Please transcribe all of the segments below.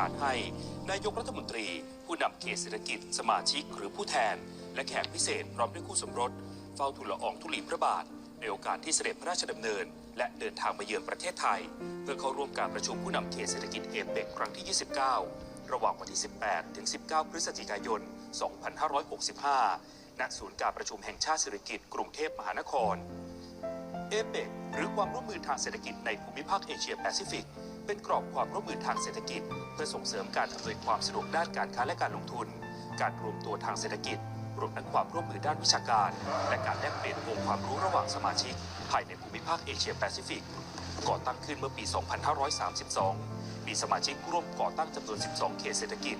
กาสให้ นายกรัฐมนตรี ผู้นำเขตเศรษฐกิจ สมาชิกหรือผู้แทน และแขกพิเศษพร้อมด้วยคู่สมรส เฝ้าทูลละอองธุลีพระบาท ในโอกาสที่เสด็จพระราชดำเนิน และเดินทางมาเยือนประเทศไทย เพื่อเข้าร่วมการประชุมผู้นำเขตเศรษฐกิจเอเปกครั้งที่ 29 ระหว่างวันที่ 18 ถึง 19 พฤศจิกายน 2565 ณ ศูนย์การประชุมแห่งชาติเศรษฐกิจกรุงเทพมหานครเอเปกหรือความร่วมมือทางเศรษฐกิจในภูมิภาคเอเชียแปซิฟิก เป็นกรอบความร่วมมือทางเศรษฐกิจ เพื่อส่งเสริมการอำนวยความสะดวกด้านการค้าและการลงทุน การรวมตัวทางเศรษฐกิจ รวมทั้งความร่วมมือด้านวิชาการ และการแลกเปลี่ยนองค์ความรู้ระหว่างสมาชิก ภายในภูมิภาคเอเชียแปซิฟิก ก่อตั้งขึ้นเมื่อปี 2532 มีสมาชิกผู้ร่วมก่อตั้งจำนวน 12 เขตเศรษฐกิจ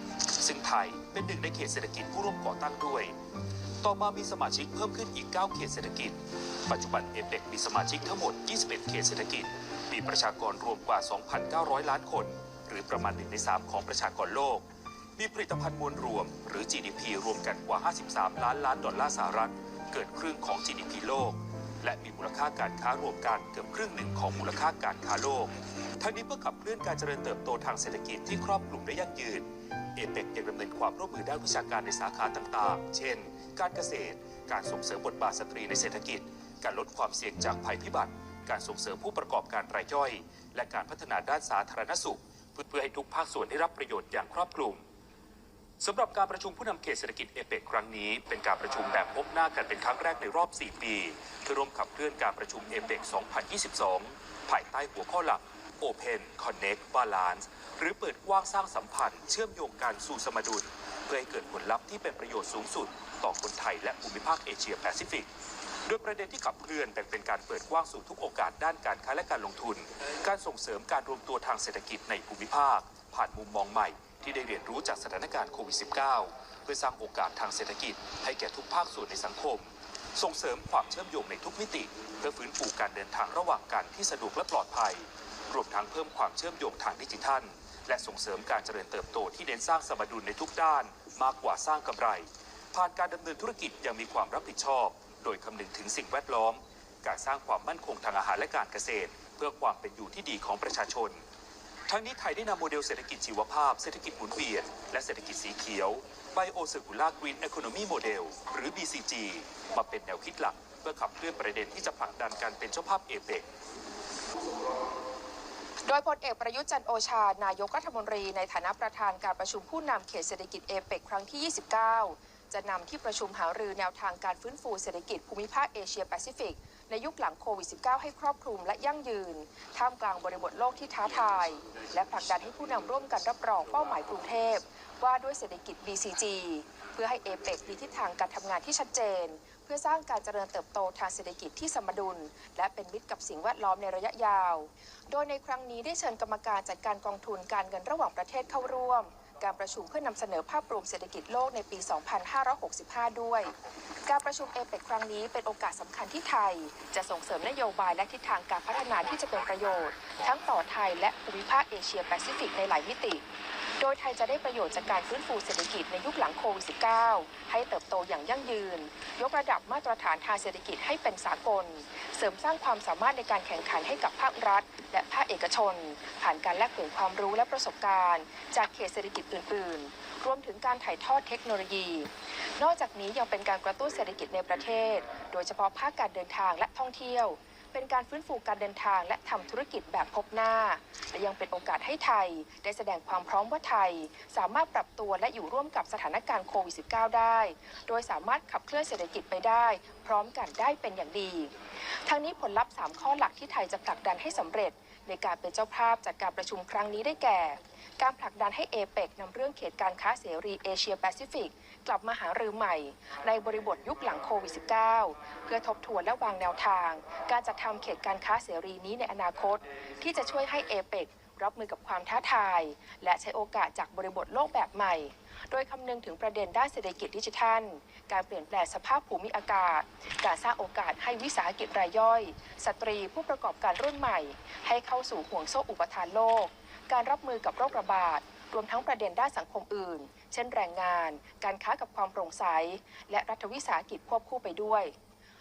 ซึ่งไทยเป็นหนึ่งในเขตเศรษฐกิจผู้ร่วมก่อตั้งด้วยต่อมามีสมาชิกเพิ่มขึ้นอีก 9 เขตเศรษฐกิจ ปัจจุบันเอเปกมีสมาชิกทั้งหมด 21 เขตเศรษฐกิจ ประชากรรวมกว่า 2,900 ล้านคน หรือประมาณ1ใน 3 ของประชากรโลก มีผลิตภัณฑ์มวลรวม หรือ GDP รวมกันกว่า 53 ล้านล้านดอลลาร์สหรัฐ เกินครึ่งของ GDP โลก และมีมูลค่าการค้ารวมกันเกือบครึ่งหนึ่งของมูลค่าการค้าโลก ทั้งนี้เพื่อขับเคลื่อนการเจริญเติบโตทางเศรษฐกิจที่ครอบคลุมและยั่งยืน เอเปกยังดำเนินความร่วมมือด้านวิชาการในสาขาต่างๆ เช่น การเกษตร การส่งเสริมบทบาทสตรีในเศรษฐกิจ การลดความเสี่ยงจากภัยพิบัติ การส่งเสริมผู้ประกอบการรายย่อย และการพัฒนาด้านสาธารณสุข เพื่อให้ทุกภาคส่วนได้รับประโยชน์อย่างครอบคลุมสำหรับการประชุมผู้นำเขตเศรษฐกิจเอเปกครั้งนี้ เป็นการประชุมแบบพบหน้ากันเป็นครั้งแรกในรอบ 4 ปีเพื่อร่วมขับเคลื่อนการประชุมเอเปก2022 ภายใต้หัวข้อหลัก Open Connect Balance หรือเปิดกว้างสร้างสัมพันธ์เชื่อมโยงการสู่สมดุล เพื่อให้เกิดผลลัพธ์ที่เป็นประโยชน์สูงสุด ต่อคนไทยและภูมิภาคเอเชียแปซิฟิก โดยประเด็นที่ขับเคลื่อนแบ่งเป็นการเปิดกว้างสู่ทุกโอกาสด้านการค้าและการลงทุน การส่งเสริมการรวมตัวทางเศรษฐกิจในภูมิภาค ผ่านมุมมองใหม่ที่ได้เรียนรู้จากสถานการณ์โควิด -19 เพื่อสร้างโอกาสทางเศรษฐกิจ ให้แก่ทุกภาคส่วนในสังคม ส่งเสริมความเชื่อมโยงในทุกมิติ เพื่อฟื้นฟูการเดินทางระหว่างกันที่สะดวกและปลอดภัย รวมทั้งเพิ่มความเชื่อมโยงทางดิจิทัล และส่งเสริมการเจริญเติบโตที่เน้นสร้างสมดุลในทุกด้าน มากกว่าสร้างกำไร ผ่านการดำเนินธุรกิจอย่างมีความรับผิดชอบ โดยคำนึงถึงสิ่งแวดล้อม การสร้างความมั่นคงทางอาหารและการเกษตร เพื่อความเป็นอยู่ที่ดีของประชาชน ทั้งนี้ไทยได้นำโมเดลเศรษฐกิจชีวภาพ เศรษฐกิจหมุนเวียน และเศรษฐกิจสีเขียว Bio Circular Green Economy Model หรือ BCG มาเป็นแนวคิดหลัก เพื่อขับเคลื่อนประเด็นที่จะผลักดันการเป็นเจ้าภาพเอเปกโดยพลเอกประยุทธ์จันโอชา นายกรัฐมนตรีในฐานะประธานการประชุมผู้นำเขตเศรษฐกิจเอเปกครั้งที่ 29 จะนำที่ประชุมหารือแนวทางการฟื้นฟูเศรษฐกิจภูมิภาคเอเชียแปซิฟิก ในยุคหลังโควิด -19 ให้ครอบคลุมและยั่งยืน ท่ามกลางบริบทโลกที่ท้าทาย และผลักดันให้ผู้นำร่วมกันรับรองเป้าหมายกรุงเทพ ว่าด้วยเศรษฐกิจ BCG เพื่อให้เอเปกมีทิศทางการทำงานที่ชัดเจน เพื่อสร้างการเจริญเติบโตทางเศรษฐกิจที่สมดุล และเป็นมิตรกับสิ่งแวดล้อมในระยะยาว โดยในครั้งนี้ได้เชิญกรรมการจัดการกองทุนการเงินระหว่างประเทศเข้าร่วม การประชุมเพื่อนำเสนอภาพรวมเศรษฐกิจโลกในปี 2565 ด้วย การประชุมเอเปกครั้งนี้เป็นโอกาสสำคัญที่ไทย จะส่งเสริมนโยบายและทิศทางการพัฒนาที่จะเป็นประโยชน์ ทั้งต่อไทยและภูมิภาคเอเชียแปซิฟิกในหลายมิติ โดยไทยจะได้ประโยชน์จากการฟื้นฟูเศรษฐกิจในยุคหลังโควิด -19 ให้เติบโตอย่างยั่งยืน ยกระดับมาตรฐานทางเศรษฐกิจให้เป็นสากล เสริมสร้างความสามารถในการแข่งขันให้กับภาครัฐ และภาคเอกชน ผ่านการแลกเปลี่ยนความรู้และประสบการณ์ จากเขตเศรษฐกิจอื่น ๆ รวมถึงการถ่ายทอดเทคโนโลยี นอกจากนี้ยังเป็นการกระตุ้นเศรษฐกิจในประเทศ โดยเฉพาะภาคการเดินทางและท่องเที่ยว เป็นการฟื้นฟูการเดินทางและทำธุรกิจแบบพบหน้า และยังเป็นโอกาสให้ไทย ได้แสดงความพร้อมว่าไทย สามารถปรับตัวและอยู่ร่วมกับสถานการณ์โควิด -19 ได้ โดยสามารถขับเคลื่อนเศรษฐกิจไปได้ พร้อมกันได้เป็นอย่างดี ทั้งนี้ผลลัพธ์ 3 ข้อหลักที่ไทยจะผลักดันให้สำเร็จ ในการเป็นเจ้าภาพจากการประชุมครั้งนี้ได้แก่ การผลักดันให้เอเปกนำเรื่องเขตการค้าเสรีเอเชียแปซิฟิกกลับมาหารือใหม่ ในบริบทยุคหลังโควิด -19 เพื่อทบทวนและวางแนวทาง การจัดทำเขตการค้าเสรีนี้ในอนาคต ที่จะช่วยให้เอเปกรับมือกับความท้าทาย และใช้โอกาสจากบริบทโลกแบบใหม่ โดยคำนึงถึงประเด็นด้านเศรษฐกิจดิจิทัล การเปลี่ยนแปลงสภาพภูมิอากาศ การสร้างโอกาสให้วิสาหกิจรายย่อย สตรีผู้ประกอบการรุ่นใหม่ ให้เข้าสู่ห่วงโซ่อุปทานโลก การรับมือกับโรคระบาด รวมทั้งประเด็นด้านสังคมอื่น เช่นแรงงาน การค้ากับความโปร่งใส และรัฐวิสาหกิจควบคู่ไปด้วย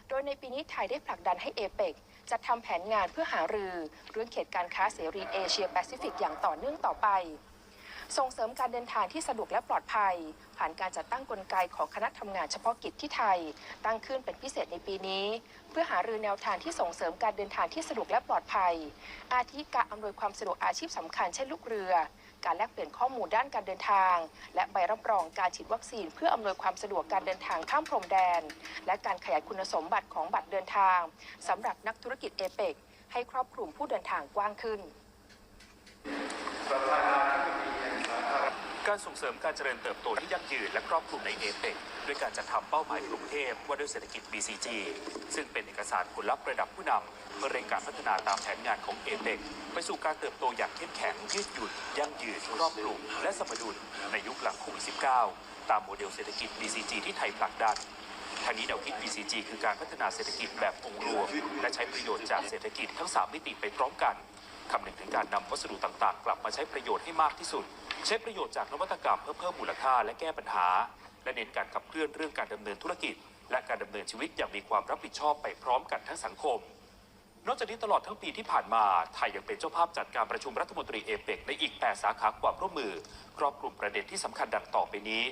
โดยในปีนี้ไทยได้ผลักดันให้เอเปกจัดทำแผนงานเพื่อหารือ เรื่องเขตการค้าเสรีเอเชียแปซิฟิกอย่างต่อเนื่องต่อไป ส่งเสริมการเดินทางที่สะดวกและปลอดภัย ผ่านการจัดตั้งกลไกของคณะทำงานเฉพาะกิจที่ไทย ตั้งขึ้นเป็นพิเศษในปีนี้ เพื่อหารือแนวทางที่ส่งเสริมการเดินทางที่สะดวกและปลอดภัย อาทิการอำนวยความสะดวกอาชีพสำคัญเช่นลูกเรือ การแลกเปลี่ยนข้อมูลด้านการเดินทาง และใบรับรองการฉีดวัคซีน เพื่ออำนวยความสะดวกการเดินทางข้ามพรมแดน และการขยายคุณสมบัติของบัตรเดินทางสำหรับนักธุรกิจเอเปกให้ครอบคลุมผู้เดินทางกว้างขึ้น การส่งเสริมการเจริญเติบโตที่ยั่งยืนและครอบคลุมในเอเปกด้วยการจัดทำเป้าหมายกรุงเทพว่าด้วยเศรษฐกิจ BCG ซึ่งเป็นเอกสารผลลัพธ์ระดับผู้นำเพื่อเร่งการพัฒนาตามแผนงานของเอเปกไปสู่การเติบโตอย่างเข้มแข็งยืดหยุ่นยั่งยืนครอบคลุมและสมดุลในยุคหลังโควิด -19 ตามโมเดลเศรษฐกิจ BCG ที่ไทยผลักดันทางนี้แนวคิด BCG คือการพัฒนาเศรษฐกิจแบบองค์รวม และใช้ประโยชน์จากเศรษฐกิจทั้ง 3 มิติไปพร้อมกัน คำนึงถึงการนำวัสดุต่างๆ กลับมาใช้ประโยชน์ให้มากที่สุด ใช้ประโยชน์จากนวัตกรรมเพื่อเพิ่มมูลค่าและแก้ปัญหา และเน้นการขับเคลื่อนเรื่องการดำเนินธุรกิจ และการดำเนินชีวิตอย่างมีความรับผิดชอบไปพร้อมกันทั้งสังคม นอกจากนี้ตลอดทั้งปีที่ผ่านมาไทยยังเป็นเจ้าภาพจัดการประชุมรัฐมนตรีเอเปกในอีก 8 สาขาความร่วมมือ ครอบคลุมประเด็นที่สำคัญดังต่อไปนี้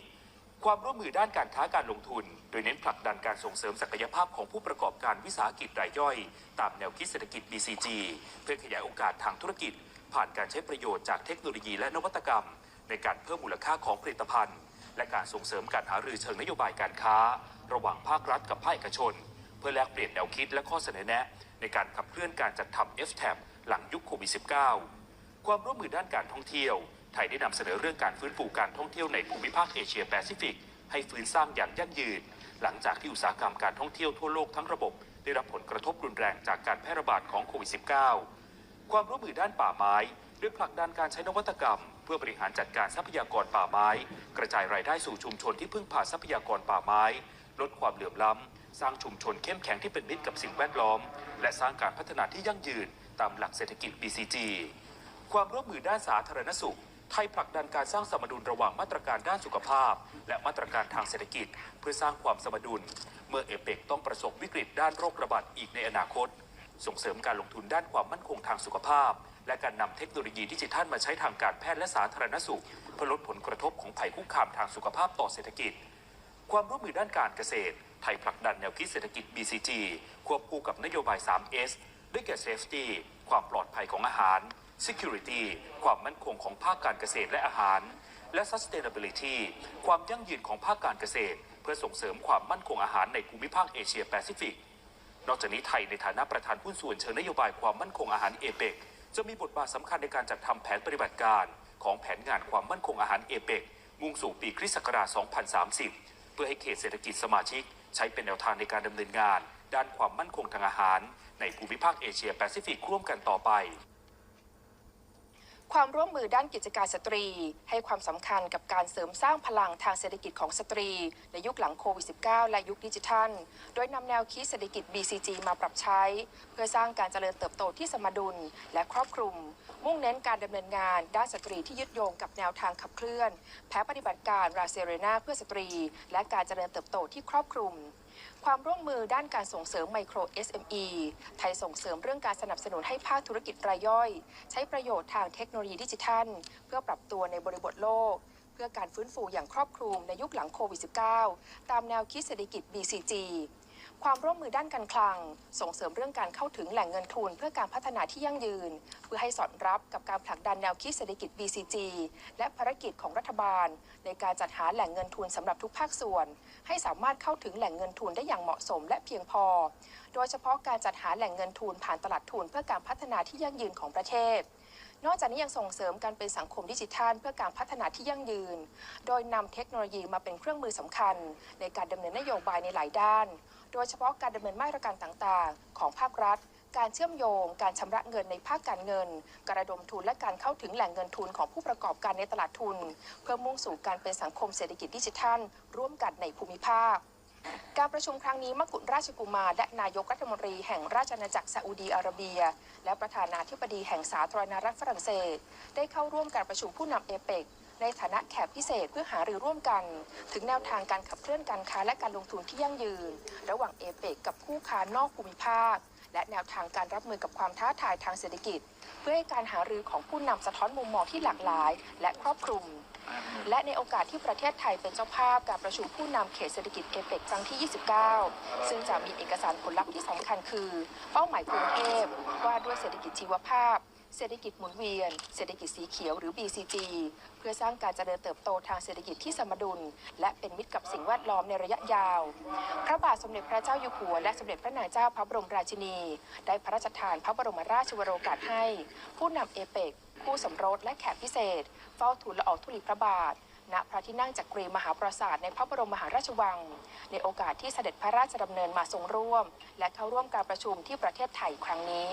ความร่วมมือด้านการค้าการลงทุน โดยเน้นผลักดันการส่งเสริมศักยภาพของผู้ประกอบการวิสาหกิจรายย่อย ตามแนวคิดเศรษฐกิจ BCG เพื่อขยายโอกาสทางธุรกิจ ผ่านการใช้ประโยชน์จากเทคโนโลยีและนวัตกรรม ในการเพิ่มมูลค่าของผลิตภัณฑ์ และการส่งเสริมการหารือเชิงนโยบายการค้า ระหว่างภาครัฐกับภาคเอกชน เพื่อแลกเปลี่ยนแนวคิดและข้อเสนอแนะ ในการขับเคลื่อนการจัดทำ FTAP หลังยุคโควิด -19 ความร่วมมือด้านการท่องเที่ยว ทยได้นำเสนอเรื่องการฟื้นฟูการท่องเที่ยวในภูมิภาคเอเชียแปซิฟิก ให้ฟื้นสร้างอย่างยั่งยืน หลังจากที่อุตสาหกรรมการท่องเที่ยวทั่วโลกทั้งระบบ ได้รับผลกระทบรุนแรงจากการแพร่ระบาดของโควิด -19 ความร่วมมือด้านป่าไม้ด้วยผลักดันการใช้นวัตกรรม เพื่อบริหารจัดการทรัพยากรป่าไม้ กระจายรายได้สู่ชุมชนที่พึ่งพาทรัพยากรป่าไม้ ลดความเหลื่อมล้ำ สร้างชุมชนเข้มแข็งที่เป็นมิตรกับสิ่งแวดล้อม และสร้างการพัฒนาที่ยั่งยืนตามหลักเศรษฐกิจ BCG ความร่วมมือด้านสาธารณสุข ไทยผลักดันการสร้างสมดุลระหว่างมาตรการด้านสุขภาพ และมาตรการทางเศรษฐกิจ เพื่อสร้างความสมดุล เมื่อเอเปกต้องประสบวิกฤตด้านโรคระบาดอีกในอนาคต ส่งเสริมการลงทุนด้านความมั่นคงทางสุขภาพ และการนำเทคโนโลยีดิจิทัลมาใช้ทางการแพทย์และสาธารณสุข เพื่อลดผลกระทบของภัยคุกคามทางสุขภาพต่อเศรษฐกิจ ความร่วมมือด้านการเกษตร ไทยผลักดันแนวคิดเศรษฐกิจ BCG ควบคู่กับนโยบาย 3S ได้แก่ Safety ความปลอดภัยของอาหาร Security ความมั่นคงของภาคการเกษตรและอาหาร และ Sustainability ความยั่งยืนของภาคการเกษตร เพื่อส่งเสริมความมั่นคงอาหารในภูมิภาคเอเชียแปซิฟิก นอกจากนี้ไทยในฐานะประธานหุ้นส่วนเชิงนโยบายความมั่นคงอาหารเอเปกจะมีบทบาทสำคัญในการจัดทำแผนปฏิบัติการ ของแผนงานความมั่นคงอาหารเอเปกมุ่งสู่ปีคริสต์ศักราช 2030 เพื่อให้เขตเศรษฐกิจสมาชิก ใช้เป็นแนวทางในการดำเนินงาน ด้านความมั่นคงทางอาหาร ในภูมิภาคเอเชียแปซิฟิกร่วมกันต่อไป ความร่วมมือด้านกิจการสตรี ให้ความสำคัญกับการเสริมสร้างพลังทางเศรษฐกิจของสตรี ในยุคหลังโควิด -19 และยุคดิจิทัล โดยนำแนวคิดเศรษฐกิจ BCG มาปรับใช้ เพื่อสร้างการเจริญเติบโตที่สมดุลและครอบคลุม มุ่งเน้นการดำเนินงานด้านสตรีที่ยึดโยงกับแนวทางขับเคลื่อน แผนปฏิบัติการราเซเรนาเพื่อสตรี และการเจริญเติบโตที่ครอบคลุม ความร่วมมือด้านการส่งเสริมไมโคร SME ไทยส่งเสริมเรื่องการสนับสนุนให้ภาคธุรกิจรายย่อย ใช้ประโยชน์ทางเทคโนโลยีดิจิทัล เพื่อปรับตัวในบริบทโลก เพื่อการฟื้นฟูอย่างครอบคลุมในยุคหลังโควิด -19 ตามแนวคิดเศรษฐกิจ BCG ความร่วมมือด้านการคลัง ส่งเสริมเรื่องการเข้าถึงแหล่งเงินทุนเพื่อการพัฒนาที่ยั่งยืน เพื่อให้สอดรับกับการผลักดันแนวคิดเศรษฐกิจ BCG และภารกิจของรัฐบาล ในการจัดหาแหล่งเงินทุนสำหรับทุกภาคส่วน ให้สามารถเข้าถึงแหล่งเงินทุนได้อย่างเหมาะสมและเพียงพอ โดยเฉพาะการจัดหาแหล่งเงินทุนผ่านตลาดทุนเพื่อการพัฒนาที่ยั่งยืนของประเทศนอกจากนี้ยังส่งเสริมการเป็นสังคมดิจิทัล เพื่อการพัฒนาที่ยั่งยืน โดยนำเทคโนโลยีมาเป็นเครื่องมือสำคัญ ในการดำเนินนโยบายในหลายด้าน โดยเฉพาะการดำเนินมาตรการต่างๆ ของภาครัฐ การเชื่อมโยง การชำระเงินในภาคการเงินการระดมทุนและการเข้าถึงแหล่งเงินทุนของผู้ประกอบการในตลาดทุน เพื่อมุ่งสู่การเป็นสังคมเศรษฐกิจดิจิทัล ร่วมกันในภูมิภาคการประชุมครั้งนี้มกุฎราชกุมารและนายกรัฐมนตรีแห่งราชอาณาจักรซาอุดีอาระเบีย และประธานาธิบดีแห่งสาธารณรัฐฝรั่งเศส ได้เข้าร่วมการประชุมผู้นำเอเปก ในฐานะแขกพิเศษเพื่อหารือร่วมกัน ถึงแนวทางการขับเคลื่อนการค้าและการลงทุนที่ยั่งยืน ระหว่างเอเปกกับคู่ค้านอกภูมิภาค และแนวทางการรับมือกับความท้าทายทางเศรษฐกิจ เพื่อให้การหารือของผู้นำสะท้อนมุมมองที่หลากหลาย และครอบคลุม และในโอกาสที่ประเทศไทยเป็นเจ้าภาพการประชุมผู้นำเขตเศรษฐกิจเอเปกครั้งที่ 29 ซึ่งจะมีเอกสารผลลัพธ์ที่สำคัญคือ เป้าหมายกรุงเทพว่าด้วยเศรษฐกิจชีวภาพ เศรษฐกิจหมุนเวียน เศรษฐกิจสีเขียวหรือ BCG เพื่อสร้างการเจริญเติบโตทางเศรษฐกิจที่สมดุล และเป็นมิตรกับสิ่งแวดล้อมในระยะยาว พระบาทสมเด็จพระเจ้าอยู่หัว และสมเด็จพระนางเจ้าพระบรมราชินี ได้พระราชทานพระบรมราชวโรกาสให้ ผู้นำเอเปกคู่สมรสและแขกพิเศษ เฝ้าทูลละอองธุลีพระบาทณพระที่นั่งจักรีมหาปราสาทในพระบรมมหาราชวัง ในโอกาสที่เสด็จพระราชดำเนินมาทรงร่วม และเข้าร่วมการประชุมที่ประเทศไทยครั้งนี้